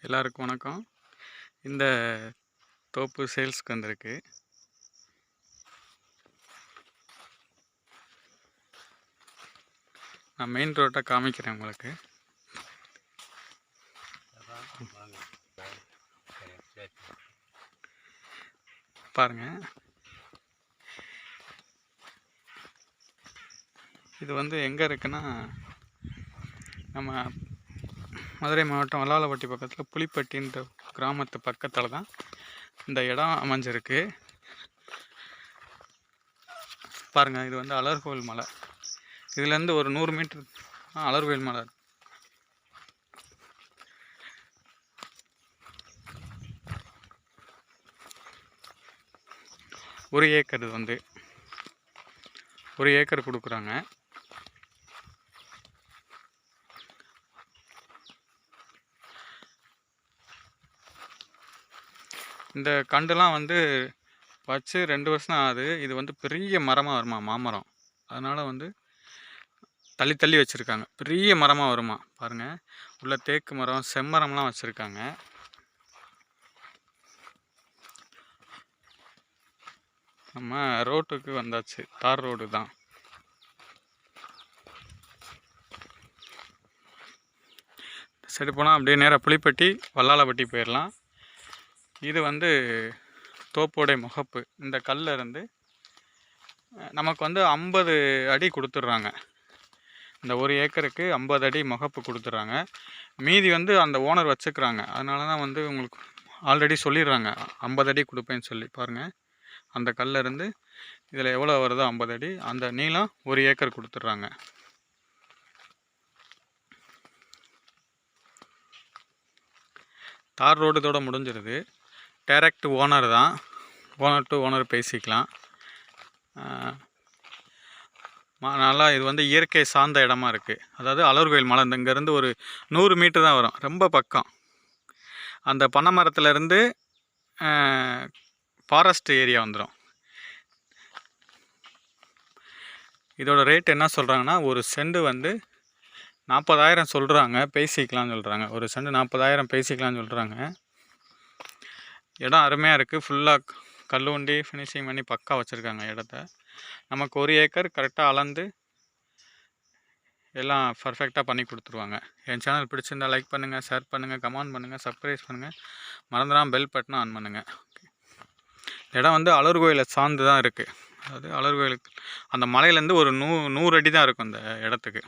எல்லாருக்கும் வணக்கம். இந்த தோப்பு சேல்ஸ்க்கு வந்திருக்கு. நான் மெயின் ரோட்டை காமிக்கிறேன் உங்களுக்கு. பாருங்க. இது வந்து எங்கே இருக்குன்னா நம்ம மதுரை மாவட்டம் வல்லாலப்பட்டி பக்கத்தில் புலிப்பட்டின்ற கிராமத்து பக்கத்தில் தான் இந்த இடம் அமைஞ்சிருக்கு. பாருங்கள் இது வந்து அலர்கோவில் மலை. இதுலேருந்து ஒரு நூறு மீட்டர் அலர்கோவில் மலை. ஒரு ஏக்கர் இது வந்து. ஒரு ஏக்கர் கொடுக்குறாங்க. இந்த கண்டுலாம் வந்து வச்சு ரெண்டு வருஷம் தான் ஆகுது. இது வந்து பெரிய மரமாக வருமா மாமரம்? அதனால் வந்து தள்ளி தள்ளி வச்சுருக்காங்க. பெரிய மரமாக வருமா பாருங்கள் உள்ள தேக்கு மரம் செம்மரம்லாம் வச்சுருக்காங்க. நம்ம ரோட்டுக்கு வந்தாச்சு. தார் ரோடு தான். சரி போனால் அப்படியே நேராக புளிப்பட்டி வல்லாலப்பட்டி போயிடலாம் இது வந்து தோப்போடைய முகப்பு. இந்த கல்ல இருந்து நமக்கு வந்து ஐம்பது அடி கொடுத்துட்றாங்க. இந்த ஒரு ஏக்கருக்கு ஐம்பது அடி முகப்பு கொடுத்துட்றாங்க. மீதி வந்து அந்த ஓனர் வச்சுக்கிறாங்க. அதனால தான் வந்து உங்களுக்கு ஆல்ரெடி சொல்லிடுறாங்க. ஐம்பது அடி கொடுப்பேன்னு சொல்லி. பாருங்கள் அந்த கல்லிருந்து இதில் எவ்வளோ வருதோ ஐம்பது அடி. அந்த நீளம் ஒரு ஏக்கர் கொடுத்துட்றாங்க. தார் ரோடு இதோட முடிஞ்சிருது. டைரக்ட் ஓனர் தான். ஓனர் டு ஓனர் பேசிக்கலாம். நல்லா இது வந்து இயற்கை சார்ந்த இடமா இருக்குது அதாவது அலர்கோயில் மலை இங்கேருந்து ஒரு நூறு மீட்டர் தான் வரும். ரொம்ப பக்கம். அந்த பனை மரத்துலேருந்து ஃபாரஸ்ட் ஏரியா வந்துடும் இதோட ரேட் என்ன சொல்கிறாங்கன்னா ஒரு செண்டு வந்து நாற்பதாயிரம் சொல்கிறாங்க பேசிக்கலாம்னு சொல்கிறாங்க ஒரு செண்டு நாற்பதாயிரம் பேசிக்கலாம்னு சொல்கிறாங்க இடம் அருமையாக இருக்குது ஃபுல்லாக கல்லுண்டி ஃபினிஷிங் பண்ணி பக்கா வச்சுருக்காங்க இடத்த. நமக்கு ஒரு ஏக்கர் கரெக்டாக அளந்து எல்லாம் பர்ஃபெக்டாக பண்ணி கொடுத்துருவாங்க. என் சேனல் பிடிச்சிருந்தா லைக் பண்ணுங்கள் ஷேர் பண்ணுங்கள் கமெண்ட் பண்ணுங்கள் சப்ஸ்கிரைப் பண்ணுங்கள் மறந்துடாமல் பெல் பட்டனை ஆன் பண்ணுங்கள் இடம் வந்து அலர் கோயிலை சார்ந்து தான் இருக்குது அதாவது அலர் கோயிலுக்கு அந்த மலையிலேருந்து ஒரு நூ நூறு அடி தான் இருக்கும் அந்த இடத்துக்கு.